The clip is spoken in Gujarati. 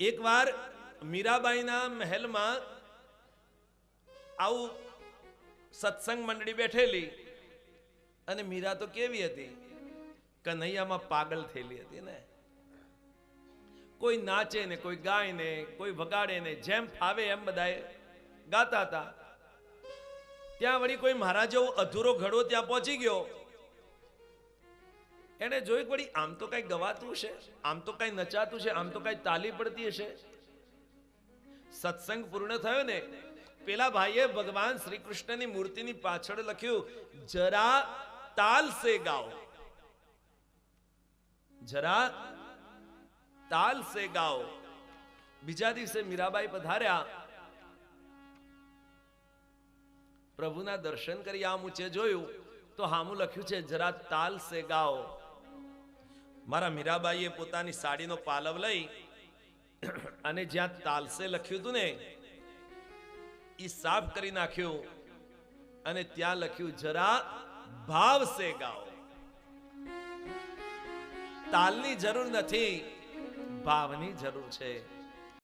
એકવાર મીરાબાઈના મહેલમાં આવું સત્સંગ મંડળી બેઠેલી અને મીરા તો કેવી હતી? કનૈયામાં પાગલ થયેલી હતી ને. કોઈ નાચે ને, કોઈ ગાય ને, કોઈ વગાડે ને, જેમ ફાવે એમ બધાએ ગાતા હતા. ત્યાં વળી કોઈ મહારાજ અધૂરો ઘડો ત્યાં પહોંચી ગયો. એને જોયું વળી આમ તો કઈ ગવાતું છે આમ તો કઈ નચાતું છે આમ તો કઈ તાલી પડતી હશે? સત્સંગ પૂર્ણ થયો ને, પેલા ભાઈએ ભગવાન શ્રી કૃષ્ણની મૂર્તિની પાછળ લખ્યું, જરા તાલ સે ગાઓ. જરા તાલ સે ગાઓ. બીજા દિવસે મીરાબાઈ પધાર્યા. પ્રભુના દર્શન કરી આ ઊંચે જોયું, તો હામું લખ્યું છે, જરા તાલ સે ગાઓ. મારા મીરાબાઈએ પોતાની સાડીનો પાલવ લઈ અને જ્યાં તાલસે લખ્યું હતું ને એ સાફ કરી નાખ્યું અને ત્યાં લખ્યું, જરા ભાવ સે ગાઓ. તાલની જરૂર નથી, ભાવની જરૂર છે.